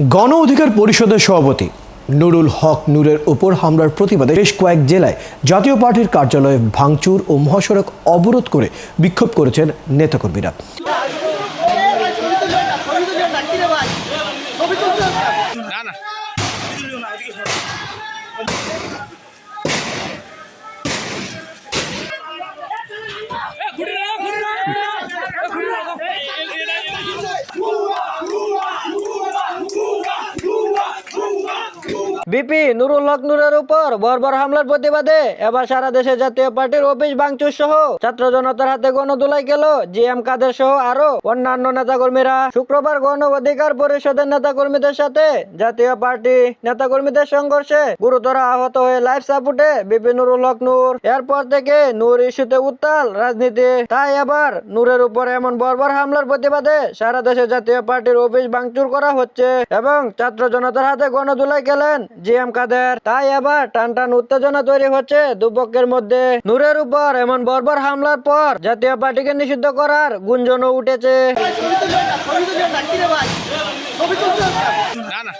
গণ অধিকার পরিষদের সভাপতি নুরুল হক নুরের ওপর হামলার প্রতিবাদে বেশ কয়েক জেলায় জাতীয় পার্টির কার্যালয়ে ভাঙচুর ও মহাসড়ক অবরোধ করে বিক্ষোভ করেছেন নেতাকর্মীরা। না না। বিপি নুরুল হক নুরের উপর বর্বর হামলার প্রতিবাদে এবার সারা দেশে জাতীয় পার্টির অফিস ভাঙচুর সহ ছাত্র জনতার হাতে গণদোলাই গেল। জিএম কাদের সহ আরও অন্যান্য নেতাকর্মীরা শুক্রবার গণ অধিকার পরিষদের নেতাকর্মীদের সাথে জাতীয় পার্টি নেতাকর্মীদের সংঘর্ষে গুরুতর আহত হয়ে লাইফ সাপোর্টে বিপি নুরুল হক নূর। এরপর থেকে নূর ইস্যুতে উত্তাল রাজনীতি। তাই এবার নূরের উপর এমন বর্বর হামলার প্রতিবাদে সারা দেশে জাতীয় পার্টির অফিস ভাঙচুর করা হচ্ছে এবং ছাত্র জনতার হাতে গণদোলাই গেলেন জিএম কাদের। তাই এবার টান টান উত্তেজনা তৈরি হচ্ছে দুপক্ষের মধ্যে। নূরের উপর এমন বর্বর হামলার পর জাতীয় পার্টিকে নিষিদ্ধ করার গুঞ্জনও উঠেছে। না না।